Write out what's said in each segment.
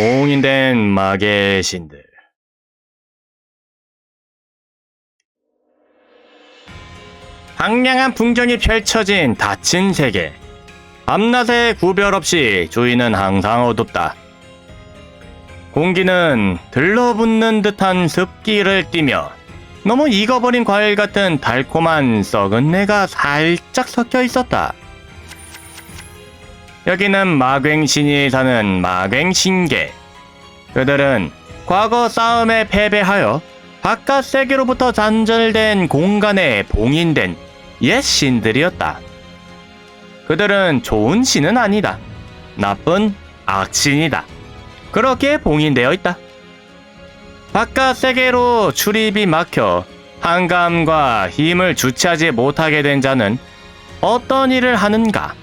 봉인된 마계의 신들. 황량한 풍경이 펼쳐진 닫힌 세계. 밤낮에 구별 없이 주위는 항상 어둡다. 공기는 들러붙는 듯한 습기를 띠며 너무 익어버린 과일 같은 달콤한 썩은 내가 살짝 섞여 있었다. 여기는 마괭신이 사는 마괭신계. 그들은 과거 싸움에 패배하여 바깥 세계로부터 단절된 공간에 봉인된 옛 신들이었다. 그들은 좋은 신은 아니다. 나쁜 악신이다. 그렇게 봉인되어 있다. 바깥 세계로 출입이 막혀 한감과 힘을 주체하지 못하게 된 자는 어떤 일을 하는가?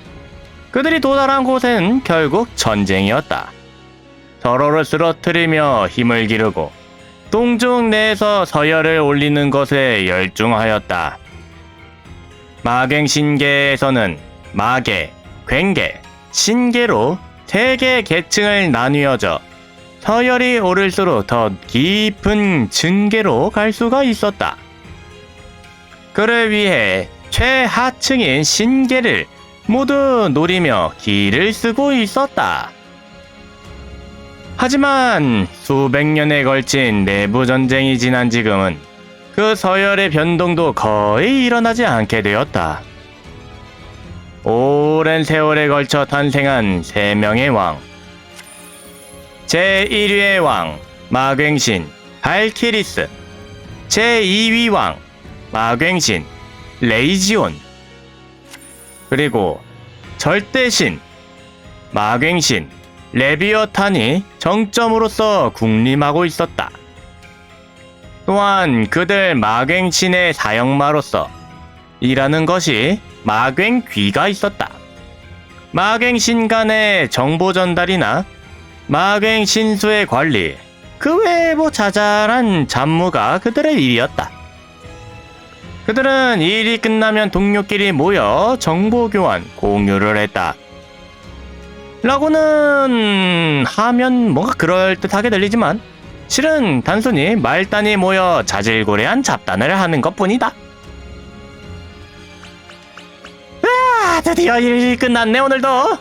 그들이 도달한 곳은 결국 전쟁이었다. 서로를 쓰러뜨리며 힘을 기르고 동족 내에서 서열을 올리는 것에 열중하였다. 마갱신계에서는 마계, 굉계, 신계로 세 개의 계층을 나뉘어져 서열이 오를수록 더 깊은 증계로 갈 수가 있었다. 그를 위해 최하층인 신계를 모두 노리며 길을 쓰고 있었다. 하지만 수백 년에 걸친 내부 전쟁이 지난 지금은 그 서열의 변동도 거의 일어나지 않게 되었다. 오랜 세월에 걸쳐 탄생한 세 명의 왕. 제1위의 왕 마괭신 발키리스. 제2위 왕 마괭신 레이지온. 그리고 절대신 마괭신 레비어탄이 정점으로서 군림하고 있었다. 또한 그들 마괭신의 사형마로서 일하는 것이 마괭귀가 있었다. 마괭신 간의 정보 전달이나 마괭신수의 관리, 그 외에 뭐 자잘한 잡무가 그들의 일이었다. 그들은 일이 끝나면 동료끼리 모여 정보 교환, 공유를 했다. 라고는 하면 뭔가 그럴듯하게 들리지만 실은 단순히 말단이 모여 자질구레한 잡단을 하는 것 뿐이다. 아, 드디어 일이 끝났네 오늘도.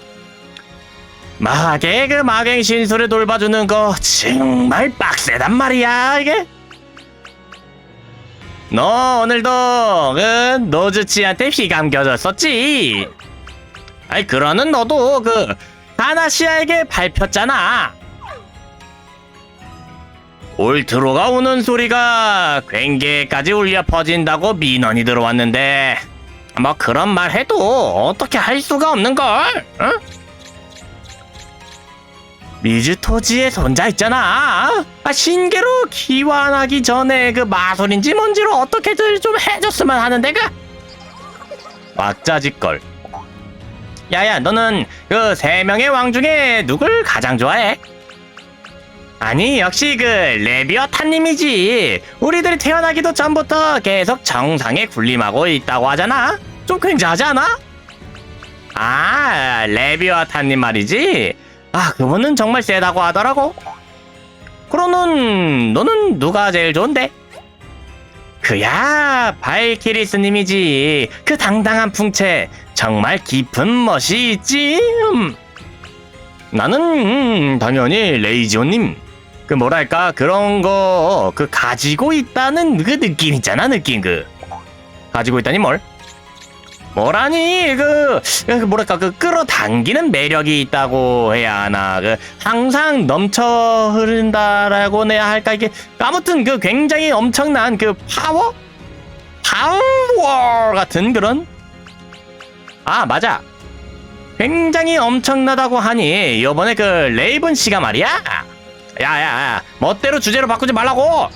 마계 그 마갱 신수를 돌봐주는 거 정말 빡세단 말이야 이게. 너 오늘도 그 노즈치한테 휘감겨졌었지. 아이 그러는 너도 그 하나시아에게 밟혔잖아. 울트로가 우는 소리가 굉계까지 울려 퍼진다고 민원이 들어왔는데 뭐 그런 말 해도 어떻게 할 수가 없는 걸? 응? 미즈토지의 손자 있잖아. 아, 신계로 기환하기 전에 그 마술인지 뭔지를 어떻게들 좀 해줬으면 하는데 그 왁자지껄. 야야, 너는 그 세 명의 왕 중에 누굴 가장 좋아해? 아니, 역시 그 레비어탄님이지. 우리들이 태어나기도 전부터 계속 정상에 군림하고 있다고 하잖아. 좀 굉장하지 않아? 아, 레비어탄님 말이지. 아, 그분은 정말 세다고 하더라고. 그러는 너는 누가 제일 좋은데? 그야 발키리스님이지. 그 당당한 풍채, 정말 깊은 멋이 있지. 음. 나는 음, 당연히 레이지오님. 그 뭐랄까 그런 거 그 가지고 있다는 그 느낌 있잖아 느낌 그 가지고 있다니 뭘? 뭐라니? 그, 그 뭐랄까 그 끌어당기는 매력이 있다고 해야 하나? 그 항상 넘쳐 흐른다라고 해야 할까? 이게 아무튼 그 굉장히 엄청난 그 파워? 파워 같은 그런? 아 맞아. 굉장히 엄청나다고 하니 이번에 그 레이븐 씨가 말이야. 야야야 멋대로 주제로 바꾸지 말라고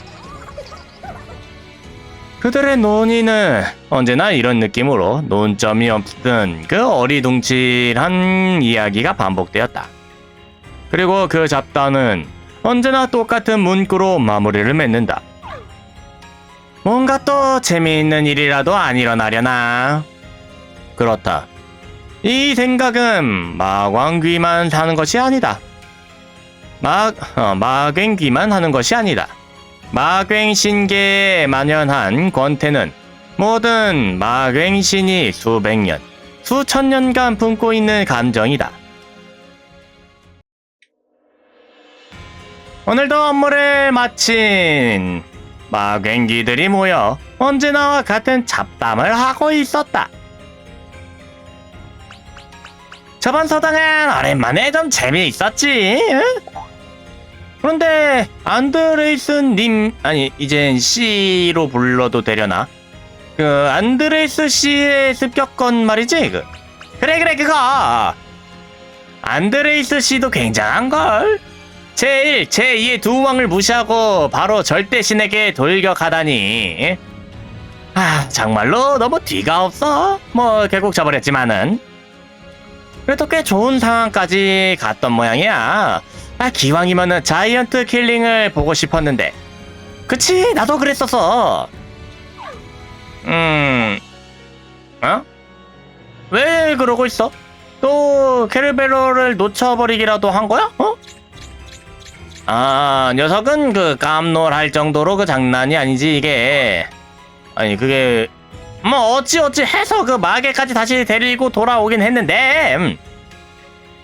그들의 논의는 언제나 이런 느낌으로 논점이 없던 그 어리둥실한 이야기가 반복되었다. 그리고 그 잡담은 언제나 똑같은 문구로 마무리를 맺는다. 뭔가 또 재미있는 일이라도 안 일어나려나? 그렇다. 이 생각은 마광귀만 사는 것이 아니다. 막, 어, 마갱기만 하는 것이 아니다. 마갱신계에 만연한 권태는 모든 마갱신이 수백 년, 수천 년간 품고 있는 감정이다. 오늘도 업무를 마친 마갱기들이 모여 언제나와 같은 잡담을 하고 있었다. 저번 서당은 오랜만에 좀 재미있었지. 응? 그런데 안드레이스님 아니 이젠 씨로 불러도 되려나? 그 안드레이스 씨의 습격건 말이지 그. 그래 그래 그거. 안드레이스 씨도 굉장한 걸. 제1, 제2의 두 왕을 무시하고 바로 절대 신에게 돌격하다니. 아 정말로 너무 뒤가 없어. 뭐 결국 져버렸지만은. 그래도 꽤 좋은 상황까지 갔던 모양이야. 아, 기왕이면은 자이언트 킬링을 보고 싶었는데. 그치, 나도 그랬었어. 음, 어? 왜 그러고 있어? 또 캐르베로를 놓쳐버리기라도 한 거야? 어? 아, 녀석은 그 깜놀할 정도로 그 장난이 아니지 이게. 아니 그게 뭐 어찌 어찌 해서 그 마계까지 다시 데리고 돌아오긴 했는데. 음.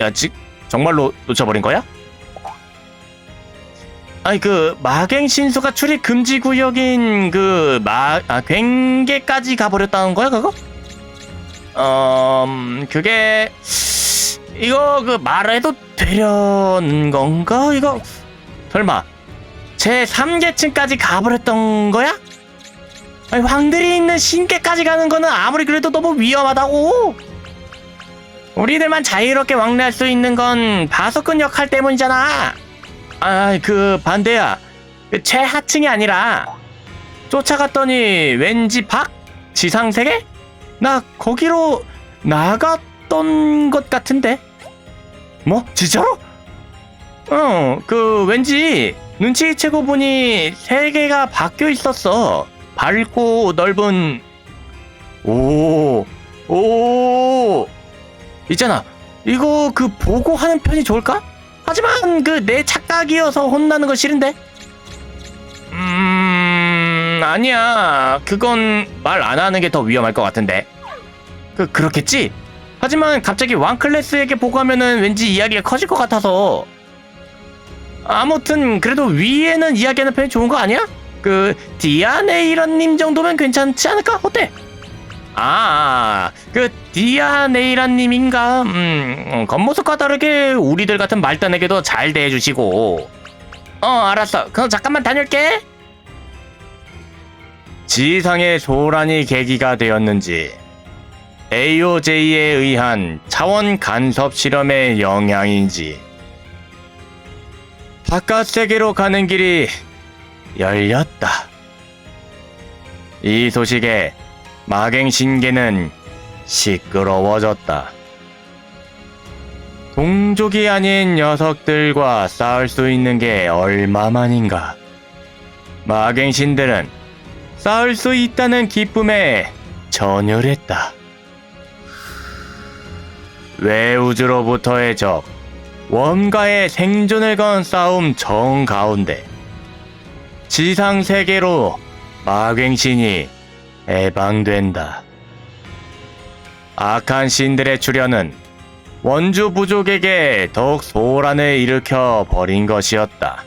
야, 지, 정말로 놓쳐버린 거야? 아니 그 마갱 신수가 출입 금지 구역인 그 마 아, 굉계까지 가버렸다는 거야 그거? 어 음, 그게 이거 그 말해도 되려는 건가 이거 설마 제 3계층까지 가버렸던 거야? 아니, 황들이 있는 신계까지 가는 거는 아무리 그래도 너무 위험하다고. 우리들만 자유롭게 왕래할 수 있는 건 바소근 역할 때문이잖아. 아, 그 반대야. 그 최하층이 아니라 쫓아갔더니 왠지 밖 지상 세계? 나 거기로 나갔던 것 같은데. 뭐? 진짜로? 어, 그 왠지 눈치채고 보니 세계가 바뀌어 있었어. 밝고 넓은 오, 오. 있잖아. 이거 그 보고 하는 편이 좋을까? 하지만 그 내 착각이어서 혼나는 거 싫은데. 음, 아니야. 그건 말 안 하는 게 더 위험할 것 같은데. 그 그렇겠지? 하지만 갑자기 왕클래스에게 보고하면은 왠지 이야기가 커질 것 같아서. 아무튼 그래도 위에는 이야기하는 편이 좋은 거 아니야? 그 디아네이런님 정도면 괜찮지 않을까? 어때? 아, 그 디아네이란님인가? 음, 어, 겉모습과 다르게 우리들 같은 말단에게도 잘 대해주시고. 어, 알았어. 그럼 잠깐만 다녀올게. 지상의 소란이 계기가 되었는지 AOJ에 의한 차원 간섭 실험의 영향인지 바깥 세계로 가는 길이 열렸다. 이 소식에 마갱신계는 시끄러워졌다. 동족이 아닌 녀석들과 싸울 수 있는 게 얼마만인가. 마갱신들은 싸울 수 있다는 기쁨에 전율했다. 외우주로부터의 적, 원가의 생존을 건 싸움 정 가운데 지상 세계로 마갱신이 해방된다. 악한 신들의 출현은 원주 부족에게 더욱 소란을 일으켜 버린 것이었다.